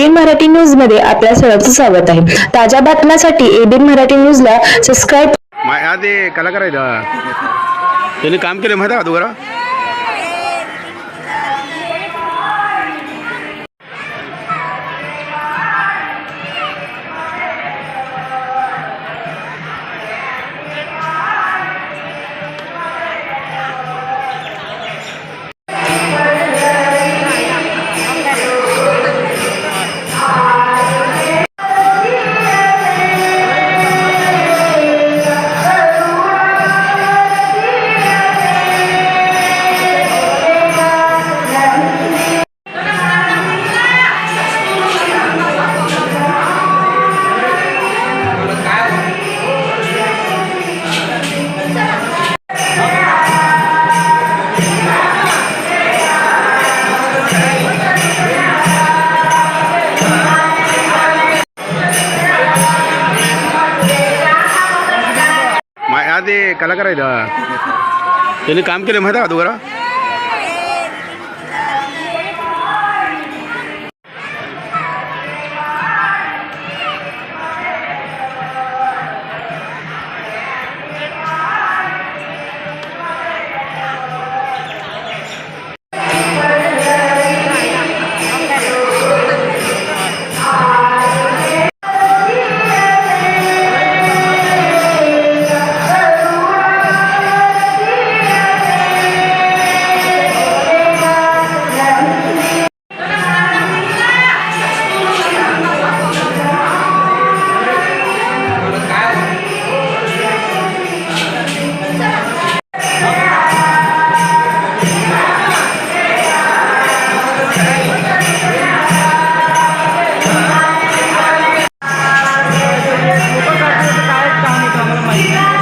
ABN Marathi न्यूजमध्ये आपल्या सर्वांचं स्वागत आहे. ताज्या बातम्यांसाठी एबीएन मराठी न्यूजला सबस्क्राईब आधी कलाकार आहे त्यांनी काम केलं माहिती आहे का तुला मा ते कलाकार आहेत त्यांनी काम केलं माहिती Yeah.